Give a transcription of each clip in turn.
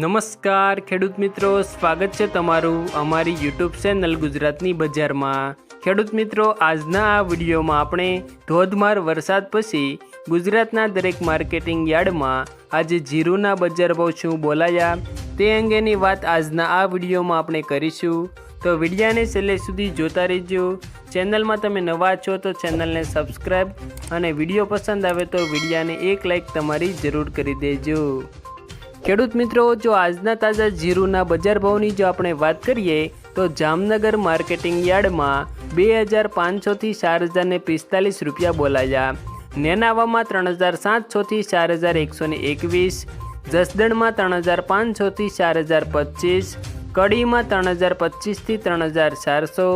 નમસ્કાર, ખેડૂત મિત્રો. સ્વાગત છે તમારું અમારી યુટ્યુબ ચેનલ ગુજરાતની બજારમાં. ખેડૂત મિત્રો, આજના આ વિડીયોમાં આપણે ધોધમાર વરસાદ પછી ગુજરાતના દરેક માર્કેટિંગ યાર્ડમાં આજે જીરુના બજાર ભાવ શું બોલાયા તે અંગેની વાત આજના આ વિડીયોમાં આપણે કરીશું. તો વિડીયાને છેલ્લે સુધી જોતા રહેજો. ચેનલમાં તમે નવા છો તો ચેનલને સબસ્ક્રાઈબ અને વીડિયો પસંદ આવે તો વિડીયાને એક લાઈક તમારી જરૂર કરી દેજો. ખેડૂત મિત્રો, જો આજના તાજા જીરુના બજાર ભાવની જો આપણે વાત કરીએ, તો જામનગર માર્કેટિંગ યાર્ડમાં બે હજાર પાંચસોથી ચાર હજારને પિસ્તાલીસ રૂપિયા બોલાયા. નેનાવામાં ત્રણ હજાર સાતસોથી ચાર હજાર એકસો ને એકવીસ, જસદણમાં ત્રણ હજાર પાંચસોથી ચાર હજાર પચીસ, કડીમાં ત્રણ હજાર પચીસથી ત્રણ હજાર ચારસો,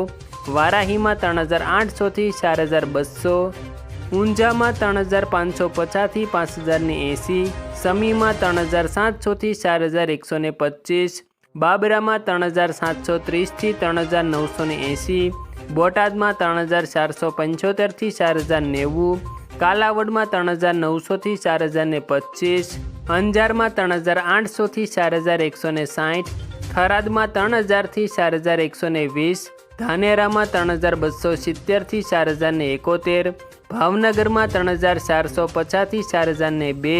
વારાહીમાં ત્રણ હજાર આઠસોથી ચાર હજાર બસો, ઊંઝામાં ત્રણ હજાર પાંચસો પચાસથી પાંચ હજારની એંસી સમીમાં ત્રણ હજાર સાતસોથી ચાર હજાર એકસો ને પચીસ, બાબરામાં ત્રણ હજાર સાતસો ત્રીસથી ત્રણ હજાર નવસો ને એંસી, બોટાદમાં ત્રણ હજાર ચારસો પંચોતેરથી ચાર હજાર નેવું, કાલાવડમાં ત્રણ હજાર નવસોથી ચાર હજાર ને પચીસ, અંજારમાં ત્રણ હજાર આઠસોથી ચાર હજાર એકસો ને સાઠ, થરાદમાં ત્રણ હજારથી ચાર હજાર એકસો ને વીસ, ધાનેરામાં ત્રણ હજાર બસો સિત્તેરથી ચાર હજાર ને એકોતેર, ભાવનગરમાં ત્રણ હજાર ચારસો પચાસથી ચાર હજાર ને બે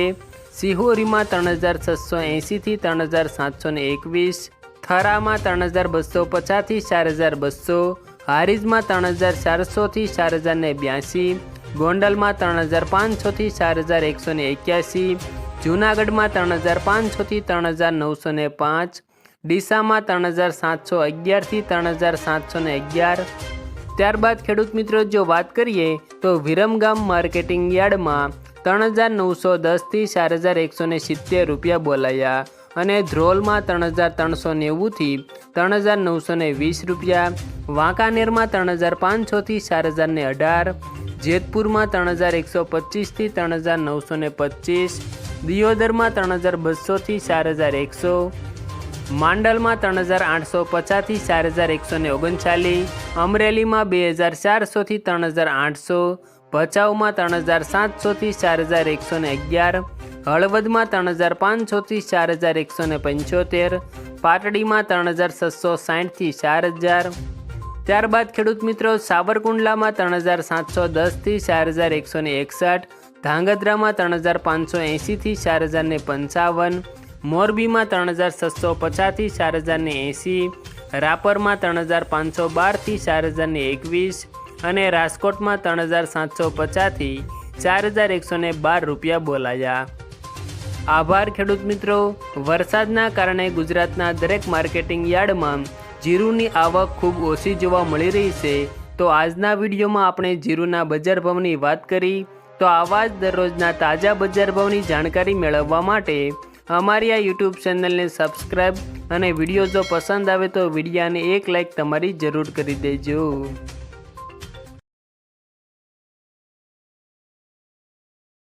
સિહોરીમાં ત્રણ હજાર છસો એંશીથી ત્રણ હજાર સાતસો ને એકવીસ, થરામાં ત્રણ હજાર બસો પચાસથી ચાર હજાર બસો, હારીજમાં ત્રણ હજાર ચારસોથી ચાર હજાર ને બ્યાસી ગોંડલમાં ત્રણ હજાર પાંચસોથી ચાર હજાર એકસો ને એક્યાસી, જૂનાગઢમાં ત્રણ હજાર પાંચસોથી ત્રણ હજાર નવસો ને પાંચ, ડીસામાં ત્રણ હજાર સાતસો અગિયારથી ત્રણ હજાર સાતસો ને અગિયાર. ત્યારબાદ ખેડૂત મિત્રો, જો વાત કરીએ તો વિરમગામ માર્કેટિંગ યાર્ડમાં ત્રણ હજાર નવસો દસથી ચાર હજાર એકસો ને સિત્તેર રૂપિયા બોલાયા અને ધ્રોલમાં ત્રણ હજાર ત્રણસો નેવુંથી ત્રણ હજાર નવસો ને વીસ રૂપિયા, વાંકાનેરમાં ત્રણ હજાર પાંચસોથી ચાર હજાર ને અઢાર, જેતપુરમાં ત્રણ હજાર એકસો પચીસથી ત્રણ હજાર નવસો ને પચીસ, દિયોદરમાં ત્રણ હજાર બસોથી ચાર હજાર એકસો, માંડલમાં ત્રણ હજાર આઠસો પચાસથી ચાર હજાર એકસો ને ઓગણચાલીસ, અમરેલીમાં બે હજાર ચારસોથી ત્રણ હજાર આઠસો ભચાઉમાં ત્રણ હજાર સાતસોથી ચાર હજાર એકસો ને અગિયાર, હળવદમાં ત્રણ હજાર પાંચસોથી ચાર હજાર એકસો ને પંચોતેર, પાટડીમાં ત્રણ હજાર છસો સાઠથી ચાર હજાર. ત્યારબાદ ખેડૂત મિત્રો સાવરકુંડલામાં ત્રણ હજાર સાતસો દસથી ચાર હજાર એકસો ને એકસઠ, ધાંગધ્રામાં ત્રણ હજાર પાંચસો એંશીથી ચાર હજાર ને પંચાવન, મોરબીમાં ત્રણ હજાર છસો પચાસથી ચાર હજાર ને એંસી રાપરમાં ત્રણ હજાર પાંચસો બારથી ચાર હજાર ને એકવીસ અને રાજકોટમાં ત્રણ હજાર સાતસો પચાસથી ચાર હજાર એકસો બાર રૂપિયા બોલાયા. આભાર ખેડૂત મિત્રો. વરસાદના કારણે ગુજરાતના દરેક માર્કેટિંગ યાર્ડમાં જીરુની આવક ખૂબ ઓછી જોવા મળી રહી છે. તો આજના વિડીયોમાં આપણે જીરુના બજાર ભાવની વાત કરી. તો આવા જ દરરોજના તાજા બજાર ભાવની જાણકારી મેળવવા માટે અમારી આ યુટ્યુબ ચેનલને સબસ્ક્રાઈબ અને વીડિયો જો પસંદ આવે તો વિડીયાને એક લાઈક તમારી જરૂર કરી દેજો.